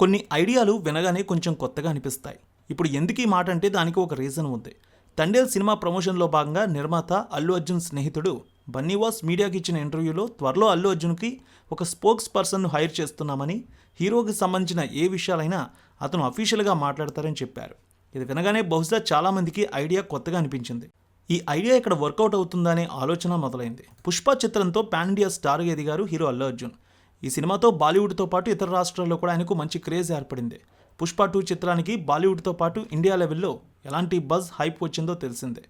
కొన్ని ఐడియాలు వినగానే కొంచెం కొత్తగా అనిపిస్తాయి. ఇప్పుడు ఎందుకు ఈ మాట అంటే దానికి ఒక రీజన్ ఉంది. తండేల్ సినిమా ప్రమోషన్లో భాగంగా నిర్మాత అల్లు అర్జున్ స్నేహితుడు బన్నీవాస్ మీడియాకి ఇచ్చిన ఇంటర్వ్యూలో త్వరలో అల్లు అర్జున్కి ఒక స్పోక్స్ పర్సన్ను హైర్ చేస్తున్నామని హీరోకి సంబంధించిన ఏ విషయాలైనా అతను అఫీషియల్గా మాట్లాడతారని చెప్పారు. ఇది వినగానే బహుశా చాలామందికి ఐడియా కొత్తగా అనిపించింది. ఈ ఐడియా ఇక్కడ వర్కౌట్ అవుతుందనే ఆలోచన మొదలైంది. పుష్ప చిత్రంతో పాన్ ఇండియా స్టార్గా ఎదిగారు హీరో అల్లు అర్జున్. ఈ సినిమాతో బాలీవుడ్తో పాటు ఇతర రాష్ట్రాల్లో కూడా ఆయనకు మంచి క్రేజ్ ఏర్పడింది. పుష్ప టూ చిత్రానికి బాలీవుడ్తో పాటు ఇండియా లెవెల్లో ఎలాంటి బజ్ హైప్ వచ్చిందో తెలిసిందే.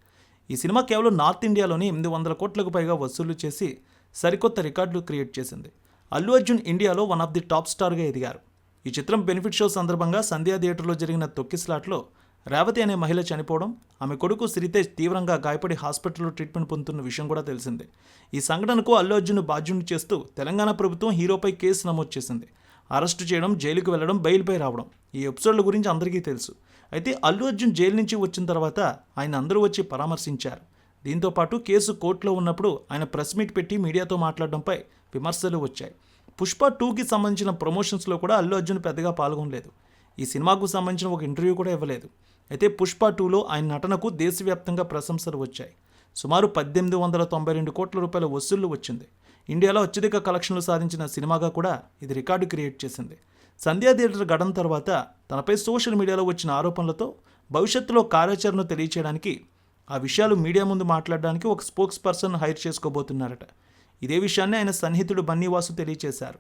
ఈ సినిమా కేవలం నార్త్ ఇండియాలోని ఎనిమిది వందల కోట్లకు పైగా వసూలు చేసి సరికొత్త రికార్డులు క్రియేట్ చేసింది. అల్లు అర్జున్ ఇండియాలో వన్ ఆఫ్ ది టాప్ స్టార్గా ఎదిగారు. ఈ చిత్రం బెనిఫిట్ షో సందర్భంగా సంధ్యా థియేటర్లో జరిగిన తొక్కిస్లాట్లో రేవతి అనే మహిళ చనిపోవడం ఆమె కొడుకు శ్రీతేజ్ తీవ్రంగా గాయపడి హాస్పిటల్లో ట్రీట్మెంట్ పొందుతున్న విషయం కూడా తెలిసిందే. ఈ సంఘటనకు అల్లు అర్జున్ బాధ్యుని చేస్తూ తెలంగాణ ప్రభుత్వం హీరోపై కేసు నమోదు చేసింది. అరెస్టు చేయడం జైలుకు వెళ్ళడం బెయిల్పై రావడం ఈ ఎపిసోడ్ల గురించి అందరికీ తెలుసు. అయితే అల్లు అర్జున్ జైలు నుంచి వచ్చిన తర్వాత ఆయన అందరూ వచ్చి పరామర్శించారు. దీంతో పాటు కేసు కోర్టులో ఉన్నప్పుడు ఆయన ప్రెస్ మీట్ పెట్టి మీడియాతో మాట్లాడడంపై విమర్శలు వచ్చాయి. పుష్ప టూకి సంబంధించిన ప్రమోషన్స్లో కూడా అల్లు అర్జున్ పెద్దగా పాల్గొనలేదు. ఈ సినిమాకు సంబంధించిన ఒక ఇంటర్వ్యూ కూడా ఇవ్వలేదు. అయితే పుష్ప టూలో ఆయన నటనకు దేశవ్యాప్తంగా ప్రశంసలు వచ్చాయి. సుమారు పద్దెనిమిది వందల తొంభై రెండు కోట్ల రూపాయల వసూళ్ళు వచ్చింది. ఇండియాలో అత్యధిక కలెక్షన్లు సాధించిన సినిమాగా కూడా ఇది రికార్డు క్రియేట్ చేసింది. సంధ్యా థియేటర్ ఘటన తర్వాత తనపై సోషల్ మీడియాలో వచ్చిన ఆరోపణలతో భవిష్యత్తులో కార్యాచరణ తెలియచేయడానికి ఆ విషయాలు మీడియా ముందు మాట్లాడడానికి ఒక స్పోక్స్ పర్సన్ హైర్ చేసుకోబోతున్నారట. ఇదే విషయాన్ని ఆయన సన్నిహితుడు బన్నీవాసు తెలియచేశారు.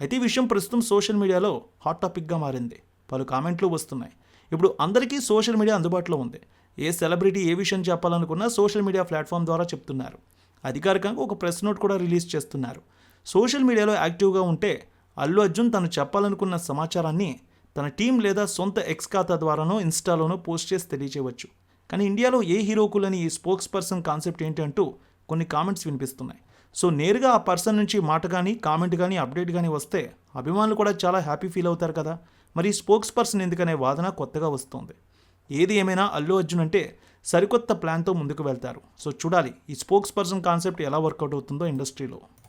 అయితే ఈ విషయం ప్రస్తుతం సోషల్ మీడియాలో హాట్ టాపిక్గా మారింది. పలు కామెంట్లు వస్తున్నాయి. ఇప్పుడు అందరికీ సోషల్ మీడియా అందుబాటులో ఉంది. ఏ సెలబ్రిటీ ఏ విషయం చెప్పాలనుకున్నా సోషల్ మీడియా ప్లాట్ఫామ్ ద్వారా చెప్తున్నారు. అధికారికంగా ఒక ప్రెస్ నోట్ కూడా రిలీజ్ చేస్తున్నారు. సోషల్ మీడియాలో యాక్టివ్గా ఉంటే అల్లు అర్జున్ తను చెప్పాలనుకున్న సమాచారాన్ని తన టీం లేదా సొంత ఎక్స్ ఖాతా ద్వారానో ఇన్స్టాలోనో పోస్ట్ చేసి తెలియచేయవచ్చు. కానీ ఇండియాలో ఏ హీరోకులని ఈ స్పోక్స్ పర్సన్ కాన్సెప్ట్ ఏంటి అంటూ కొన్ని కామెంట్స్ వినిపిస్తున్నాయి. సో నేరుగా ఆ పర్సన్ నుంచి మాట కానీ కామెంట్ కానీ అప్డేట్ కానీ వస్తే అభిమానులు కూడా చాలా హ్యాపీ ఫీల్ అవుతారు కదా. మరి స్పోక్స్ పర్సన్ ఎందుకనే వాదన కొత్తగా వస్తుంది. ఏది ఏమైనా అల్లు అర్జున్ అంటే సరికొత్త ప్లాన్తో ముందుకు వెళ్తారు. సో చూడాలి ఈ స్పోక్స్ పర్సన్ కాన్సెప్ట్ ఎలా వర్కౌట్ అవుతుందో ఇండస్ట్రీలో.